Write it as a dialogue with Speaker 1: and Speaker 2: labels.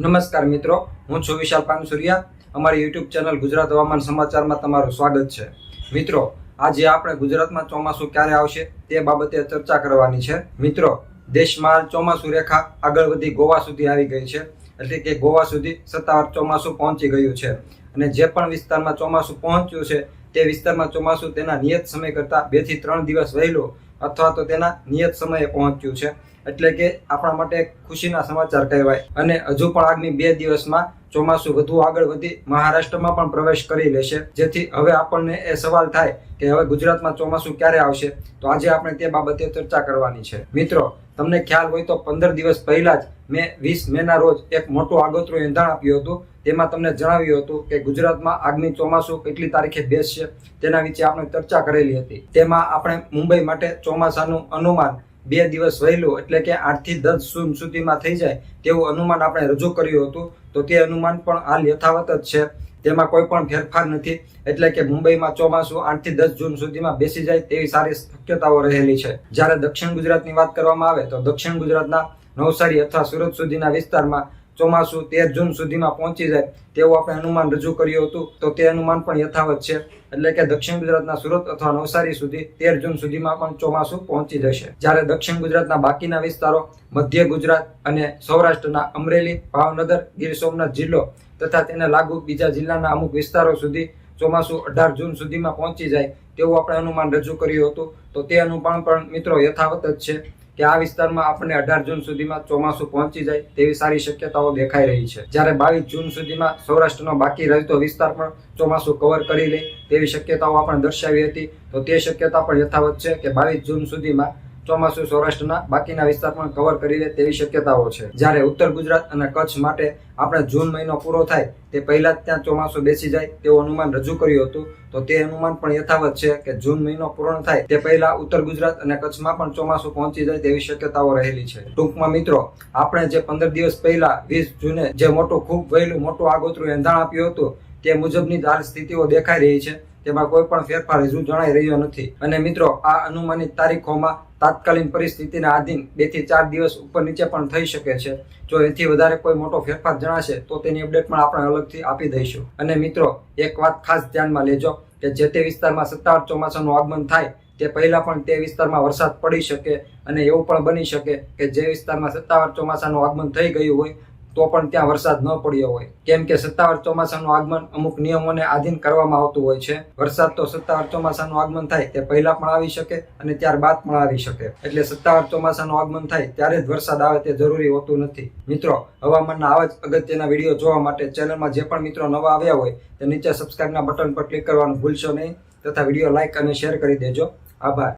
Speaker 1: નમસ્કાર મિત્રો, હું છું વિશાલ પાનસુરિયા. અમારી યુટ્યુબ ચેનલ ગુજરાત હવામાન સમાચારમાં તમારું સ્વાગત છે. મિત્રો, આજે આપણે ગુજરાતમાં ચોમાસું ક્યારે આવશે તે બાબતે ચર્ચા કરવાની છે. મિત્રો, દેશમાં ચોમાસું રેખા આગળ વધી ગોવા સુધી આવી ગઈ છે. એટલે કે ગોવા સુધી સત્તાવાર ચોમાસું પહોંચી ગયું છે. અને જે પણ વિસ્તારમાં ચોમાસું પહોંચ્યું છે, તે વિસ્તારમાં ચોમાસું તેના નિયત સમય કરતાં બેથી ત્રણ દિવસ વહેલું અથવા તો તેના નિયત સમયે પહોંચ્યું છે. એટલે કે આપણા માટે ખુશીના સમાચાર કહેવાય. અને હજુ પણ આગામી બે દિવસમાં ચોમાસું વધુ આગળ વધી મહારાષ્ટ્રમાં પણ પ્રવેશ કરી લેશે. જેથી હવે આપણને એ સવાલ થાય કે હવે ગુજરાતમાં ચોમાસું ક્યારે આવશે? તો આજે આપણે તે બાબતે ચર્ચા કરવાની છે. મિત્રો, તમને ખ્યાલ હોય તો પંદર દિવસ પહેલા જ મેં વીસ મેના રોજ એક મોટું આગોતરું એંધાણ આપ્યું હતું. તેમાં તમને જણાવ્યું હતું કે ગુજરાતમાં આગામી ચોમાસું કેટલી તારીખે બેસશે તેના વિશે આપણે ચર્ચા કરેલી હતી. તેમાં આપણે મુંબઈ માટે ચોમાસાનું અનુમાન બે દિવસ વહેલું, એટલે કે આઠથી દસ જૂન સુધીમાં થઈ જાય, તેવું અનુમાન આપણે રજૂ કર્યું હતું. તો તે અનુમાન પણ હાલ યથાવત જ છે. તેમાં કોઈ પણ ફેરફાર નથી. એટલે કે મુંબઈમાં ચોમાસું આઠથી દસ જૂન સુધીમાં બેસી જાય તેવી સારી શક્યતાઓ રહેલી છે. જ્યારે દક્ષિણ ગુજરાતની વાત કરવામાં આવે, તો દક્ષિણ ગુજરાતના નવસારી અથવા સુરત સુધીના વિસ્તારમાં ચોમાસું તેર જૂન સુધીમાં પહોંચી જાય તેવું આપણે અનુમાન રજૂ કર્યું હતું. તો તે અનુમાન પણ યથાવત છે. એટલે કે દક્ષિણ ગુજરાતના સુરત અથવા નવસારી સુધી તેર જૂન સુધીમાં પણ ચોમાસું પહોંચી જશે. જ્યારે દક્ષિણ ગુજરાતના બાકીના વિસ્તારો, મધ્ય ગુજરાત અને સૌરાષ્ટ્રના અમરેલી, ભાવનગર, ગીર સોમનાથ જિલ્લો તથા તેને લાગુ બીજા જિલ્લાના અમુક વિસ્તારો સુધી ચોમાસું અઢાર જૂન સુધીમાં પહોંચી જાય તેવું આપણે અનુમાન રજૂ કર્યું હતું. તો તે અનુમાન પણ મિત્રો યથાવત જ છે. કે આ વિસ્તારમાં આપણને અઢાર જૂન સુધીમાં ચોમાસું પહોંચી જાય તેવી સારી શક્યતાઓ દેખાઈ રહી છે. જ્યારે બાવીસ જૂન સુધીમાં સૌરાષ્ટ્રનો બાકી રહેતો વિસ્તાર પણ ચોમાસું કવર કરી લે તેવી શક્યતાઓ આપણે દર્શાવી હતી, તો તે શક્યતા પણ યથાવત છે કે બાવીસ જૂન સુધીમાં ચોમાસું સૌરાષ્ટ્રના બાકીના વિસ્તાર પણ કવર કરી લે તેવી શક્યતાઓ છે. જ્યારે ઉત્તર ગુજરાત અને કચ્છ માટે આપણે જૂન મહિનો પૂરો થાય તે પહેલા જ ત્યાં ચોમાસું બેસી જાય તેવું અનુમાન રજૂ કર્યું હતું. તો તે અનુમાન પણ યથાવત છે કે જૂન મહિનો પૂર્ણ થાય તે પહેલા ઉત્તર ગુજરાત અને કચ્છમાં પણ ચોમાસું પહોંચી જાય તેવી શક્યતાઓ રહેલી છે. ટૂંકમાં મિત્રો, આપણે જે પંદર દિવસ પહેલા વીસ જૂને જે મોટું ખૂબ વહેલું મોટું આગોતરું એંધાણ આપ્યું હતું તે મુજબની હાલ સ્થિતિઓ દેખાઈ રહી છે. તેમાં કોઈ પણ ફેરફાર હજુ જણાઈ રહ્યો નથી. અને મિત્રો, આ અનુમાનિત તારીખોમાં તાત્કાલિક પરિસ્થિતિના આધીન બેથી ચાર દિવસ ઉપર નીચે પણ થઈ શકે છે. જો એથી વધારે કોઈ મોટો ફેરફાર જણાશે, તો તેની અપડેટ પણ આપણે અલગથી આપી દઈશું. અને મિત્રો, એક વાત ખાસ ધ્યાનમાં લેજો કે જે તે વિસ્તારમાં સત્તાવાર ચોમાસાનું આગમન થાય, તે પહેલા પણ તે વિસ્તારમાં વરસાદ પડી શકે અને એવું પણ બની શકે કે જે વિસ્તારમાં સત્તાવાર ચોમાસાનું આગમન થઈ ગયું હોય તો પણ ત્યાં વરસાદ ન પડ્યો હોય. કેમ કે સત્તાવાર ચોમાસાનું આગમન અમુક નિયમોને આધીન કરવામાં આવતું હોય છે. વરસાદ તો સત્તાવાર ચોમાસાનું આગમન થાય તે પહેલા પણ આવી શકે અને ત્યારબાદ પણ આવી શકે. એટલે સત્તાવાર ચોમાસાનું આગમન થાય ત્યારે જ વરસાદ આવે તે જરૂરી હોતું નથી. મિત્રો, હવામાનના આવા જ અગત્યના વીડિયો જોવા માટે ચેનલમાં જે પણ મિત્રો નવા આવ્યા હોય તે નીચે સબસ્ક્રાઇબના બટન પર ક્લિક કરવાનું ભૂલશો નહીં. તથા વીડિયો લાઇક અને શેર કરી દેજો. આભાર.